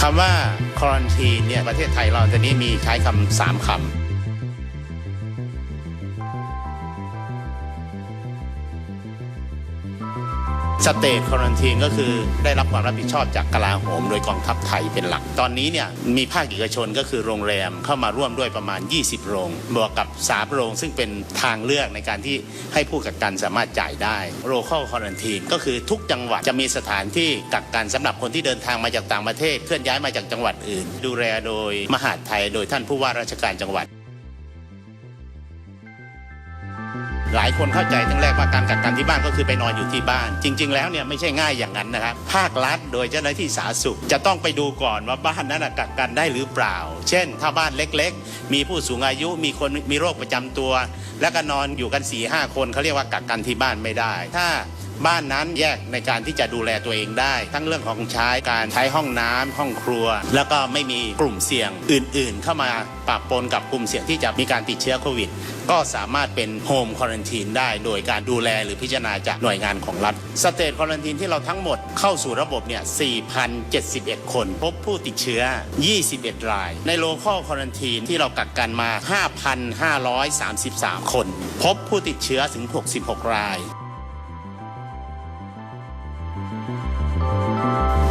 คำว่าคอรันทีเนี่ยประเทศไทยเราตอนนี้มีใช้คำสามคำ สเตทค u a r a n t i n e ก็คือได้รับความรับผิดชอบจากกลาโหมโดยกองทัพไทยเป็นหลัก ตอนนี้เนี่ยมีภาคเอกชนก็คือโรงแรมเข้ามาร่วมด้วยประมาณ 20 โรง บวกกับ 3 โรง ซึ่งเป็นทางเลือกในการที่ให้ผู้กักกันสามารถจ่ายได้ local quarantine ก็คือทุกจังหวัดจะมีสถานที่กักกันสำหรับคนที่เดินทางมาจากต่างประเทศเคลื่อนย้ายมาจากจังหวัดอื่น ดูแลโดยมหาดไทย โดยท่านผู้ว่าราชการจังหวัด หลายคนเข้าใจตั้งแรกว่าการกักกันที่บ้านก็คือไปนอนอยู่ที่บ้าน จริง ๆ แล้วเนี่ยไม่ใช่ง่ายอย่างนั้นนะครับ ภาครัฐโดยเจ้าหน้าที่สาธารณสุข จะต้องไปดูก่อนว่าบ้านนั้นกักกันได้หรือเปล่า เช่น ถ้าบ้านเล็กๆ มีผู้สูงอายุมีคนมีโรคประจำตัว แล้วก็นอนอยู่กัน4ี่ห้าคนเขาเรียกว่ากักกันที่บ้านไม่ได้ ถ้า บ้านนั้นแยกในการที่จะดูแลตัวเองได้ ทั้งเรื่องของใช้การใช้ห้องน้ำห้องครัว แล้วก็ไม่มีกลุ่มเสี่ยงอื่น ๆ เข้ามาปะปนกับกลุ่มเสี่ยงที่จะมีการติดเชื้อโควิด ก็สามารถเป็นโฮมควอนทีนได้ โดยการดูแลหรือพิจารณาจากหน่วยงานของรัฐสเตทควอนทีนที่เราทั้งหมดเข้าสู่ระบบเนี่ย 4,071 คน พบผู้ติดเชื้อ 21 ราย ในโลคอลควอนทีนที่เรากักกันมา 5,533 คน พบผู้ติดเชื้อถึง 66 ราย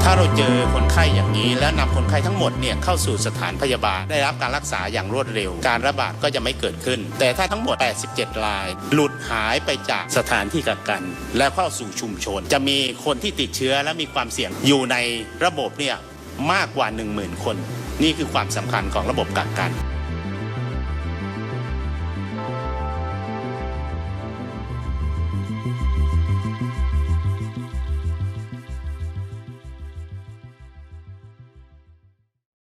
ถ้าเราเจอคนไข้อย่างนี้ แล้วนำคนไข้ทั้งหมดเนี่ยเข้าสู่สถานพยาบาลได้รับการรักษาอย่างรวดเร็ว การระบาดก็จะไม่เกิดขึ้น แต่ถ้าทั้งหมด 87 ราย หลุดหายไปจากสถานที่กักกัน แล้วเข้าสู่ชุมชน จะมีคนที่ติดเชื้อและมีความเสี่ยงอยู่ในระบบเนี่ยมากกว่า 10,000 คน นี่คือความสำคัญของระบบกักกัน